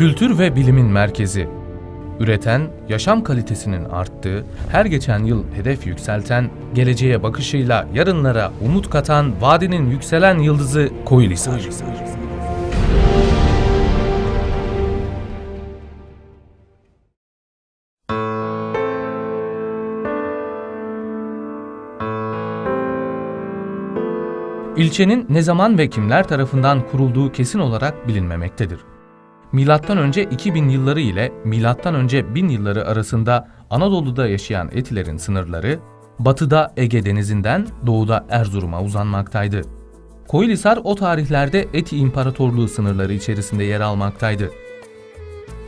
Kültür ve bilimin merkezi. Üreten, yaşam kalitesinin arttığı, her geçen yıl hedef yükselten, geleceğe bakışıyla yarınlara umut katan vadinin yükselen yıldızı Koyulhisar. İlçenin ne zaman ve kimler tarafından kurulduğu kesin olarak bilinmemektedir. Önce 2000 yılları ile önce 1000 yılları arasında Anadolu'da yaşayan Etilerin sınırları batıda Ege Denizi'nden doğuda Erzurum'a uzanmaktaydı. Koyulhisar o tarihlerde Eti İmparatorluğu sınırları içerisinde yer almaktaydı.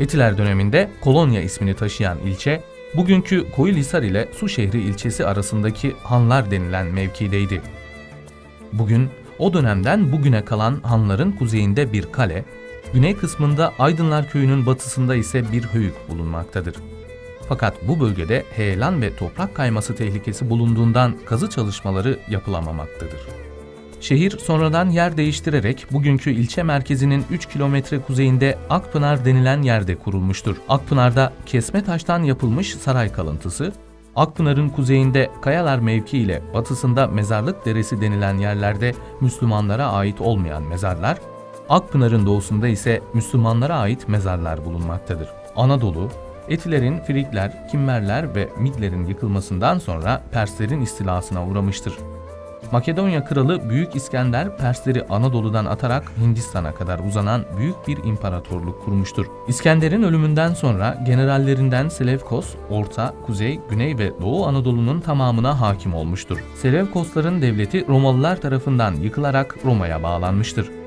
Etiler döneminde Kolonya ismini taşıyan ilçe, bugünkü Koyulhisar ile Suşehri ilçesi arasındaki Hanlar denilen mevkideydi. Bugün o dönemden bugüne kalan hanların kuzeyinde bir kale, güney kısmında Aydınlar Köyü'nün batısında ise bir höyük bulunmaktadır. Fakat bu bölgede heyelan ve toprak kayması tehlikesi bulunduğundan kazı çalışmaları yapılamamaktadır. Şehir sonradan yer değiştirerek bugünkü ilçe merkezinin 3 kilometre kuzeyinde Akpınar denilen yerde kurulmuştur. Akpınar'da kesme taştan yapılmış saray kalıntısı, Akpınar'ın kuzeyinde Kayalar mevki ile batısında Mezarlık Deresi denilen yerlerde Müslümanlara ait olmayan mezarlar, Akpınar'ın doğusunda ise Müslümanlara ait mezarlar bulunmaktadır. Anadolu, Etilerin, Frikler, Kimmerler ve Midlerin yıkılmasından sonra Perslerin istilasına uğramıştır. Makedonya kralı Büyük İskender Persleri Anadolu'dan atarak Hindistan'a kadar uzanan büyük bir imparatorluk kurmuştur. İskender'in ölümünden sonra generallerinden Selevkos, Orta, Kuzey, Güney ve Doğu Anadolu'nun tamamına hakim olmuştur. Selevkosların devleti Romalılar tarafından yıkılarak Roma'ya bağlanmıştır.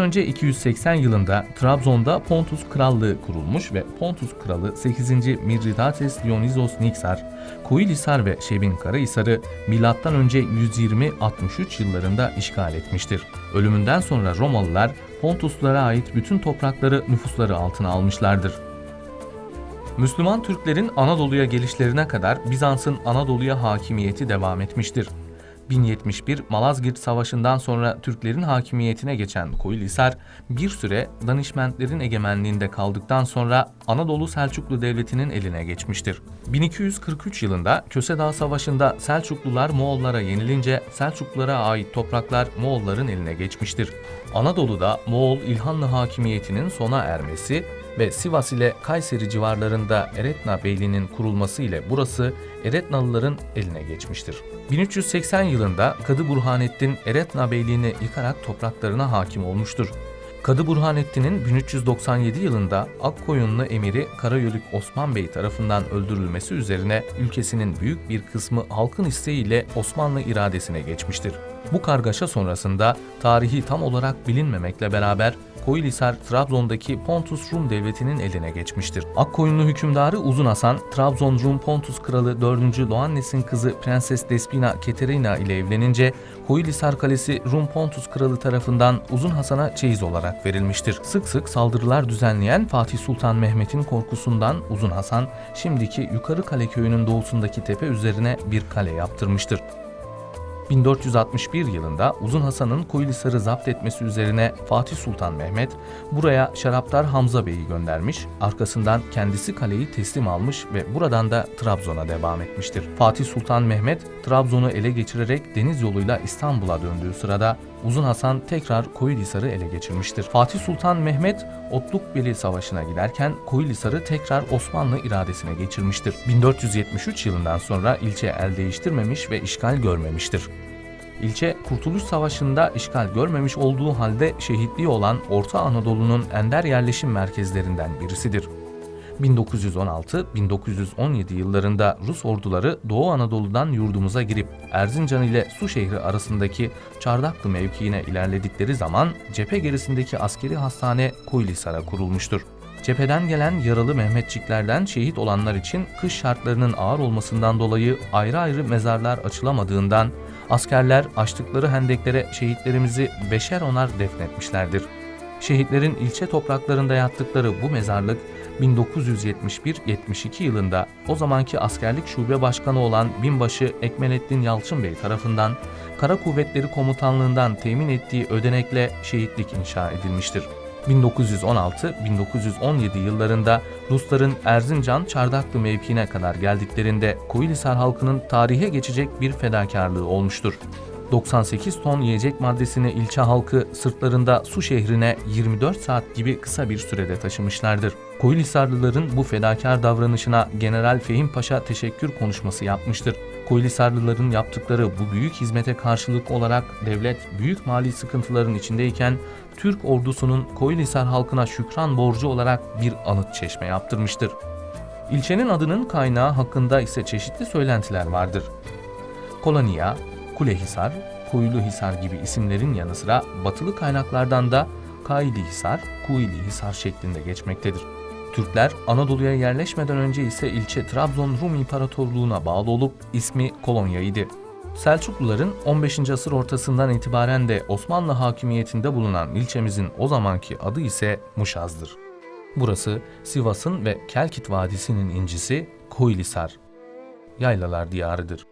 Önce 280 yılında Trabzon'da Pontus Krallığı kurulmuş ve Pontus Kralı 8. Mithridates Dionysios Niksar, Koyulhisar ve Şebin Karahisar'ı önce 120-63 yıllarında işgal etmiştir. Ölümünden sonra Romalılar Pontuslulara ait bütün toprakları nüfusları altına almışlardır. Müslüman Türklerin Anadolu'ya gelişlerine kadar Bizans'ın Anadolu'ya hakimiyeti devam etmiştir. 1071 Malazgirt Savaşı'ndan sonra Türklerin hakimiyetine geçen Koyulhisar bir süre Danişmentlerin egemenliğinde kaldıktan sonra Anadolu Selçuklu Devleti'nin eline geçmiştir. 1243 yılında Köse Savaşı'nda Selçuklular Moğollara yenilince Selçuklulara ait topraklar Moğolların eline geçmiştir. Anadolu'da Moğol İlhanlı hakimiyetinin sona ermesi ve Sivas ile Kayseri civarlarında Eretna Beyliği'nin kurulması ile burası Eretnalıların eline geçmiştir. 1380 yılında Kadı Burhanettin Eretna Beyliği'ni yıkarak topraklarına hakim olmuştur. Kadı Burhanettin'in 1397 yılında Akkoyunlu emiri Karayölük Osman Bey tarafından öldürülmesi üzerine ülkesinin büyük bir kısmı halkın isteğiyle Osmanlı iradesine geçmiştir. Bu kargaşa sonrasında tarihi tam olarak bilinmemekle beraber Koyulhisar Trabzon'daki Pontus Rum devletinin eline geçmiştir. Akkoyunlu hükümdarı Uzun Hasan, Trabzon Rum Pontus kralı 4. Loannes'in kızı Prenses Despina Keterina ile evlenince Koyulhisar Kalesi Rum Pontus kralı tarafından Uzun Hasan'a çeyiz olarak verilmiştir. Sık sık saldırılar düzenleyen Fatih Sultan Mehmet'in korkusundan Uzun Hasan, şimdiki Yukarı Kale köyünün doğusundaki tepe üzerine bir kale yaptırmıştır. 1461 yılında Uzun Hasan'ın Koyulhisar'ı zapt etmesi üzerine Fatih Sultan Mehmet buraya Şaraptar Hamza Bey'i göndermiş, arkasından kendisi kaleyi teslim almış ve buradan da Trabzon'a devam etmiştir. Fatih Sultan Mehmet Trabzon'u ele geçirerek deniz yoluyla İstanbul'a döndüğü sırada Uzun Hasan tekrar Koyulhisar'ı ele geçirmiştir. Fatih Sultan Mehmet Otlukbeli Savaşı'na giderken Koyulhisar'ı tekrar Osmanlı iradesine geçirmiştir. 1473 yılından sonra ilçe el değiştirmemiş ve işgal görmemiştir. İlçe Kurtuluş Savaşı'nda işgal görmemiş olduğu halde şehitliği olan Orta Anadolu'nun ender yerleşim merkezlerinden birisidir. 1916-1917 yıllarında Rus orduları Doğu Anadolu'dan yurdumuza girip Erzincan ile Suşehri arasındaki Çardaklı mevkiine ilerledikleri zaman cephe gerisindeki askeri hastane Koylisar'a kurulmuştur. Cepheden gelen yaralı Mehmetçiklerden şehit olanlar için kış şartlarının ağır olmasından dolayı ayrı ayrı mezarlar açılamadığından askerler açtıkları hendeklere şehitlerimizi beşer onar defnetmişlerdir. Şehitlerin ilçe topraklarında yattıkları bu mezarlık 1971-72 yılında o zamanki askerlik şube başkanı olan binbaşı Ekmelettin Yalçın Bey tarafından Kara Kuvvetleri Komutanlığından temin ettiği ödenekle şehitlik inşa edilmiştir. 1916-1917 yıllarında Rusların Erzincan Çardaklı mevkiine kadar geldiklerinde Koyunhisar halkının tarihe geçecek bir fedakarlığı olmuştur. 98 ton yiyecek maddesini ilçe halkı sırtlarında su şehrine 24 saat gibi kısa bir sürede taşımışlardır. Koyunhisarlıların bu fedakar davranışına General Fehim Paşa teşekkür konuşması yapmıştır. Koyunhisarlıların yaptıkları bu büyük hizmete karşılık olarak devlet büyük mali sıkıntıların içindeyken Türk ordusunun Koyunhisar halkına şükran borcu olarak bir anıt çeşme yaptırmıştır. İlçenin adının kaynağı hakkında ise çeşitli söylentiler vardır. Kolonya, Kulehisar, Kuyuluhisar gibi isimlerin yanı sıra batılı kaynaklardan da Kailihisar, Kuilihisar şeklinde geçmektedir. Türkler Anadolu'ya yerleşmeden önce ise ilçe Trabzon Rum İmparatorluğu'na bağlı olup ismi Kolonya'ydı. Selçukluların 15. asır ortasından itibaren de Osmanlı hakimiyetinde bulunan ilçemizin o zamanki adı ise Muşaz'dır. Burası Sivas'ın ve Kelkit Vadisi'nin incisi Koylisar, yaylalar diyarıdır.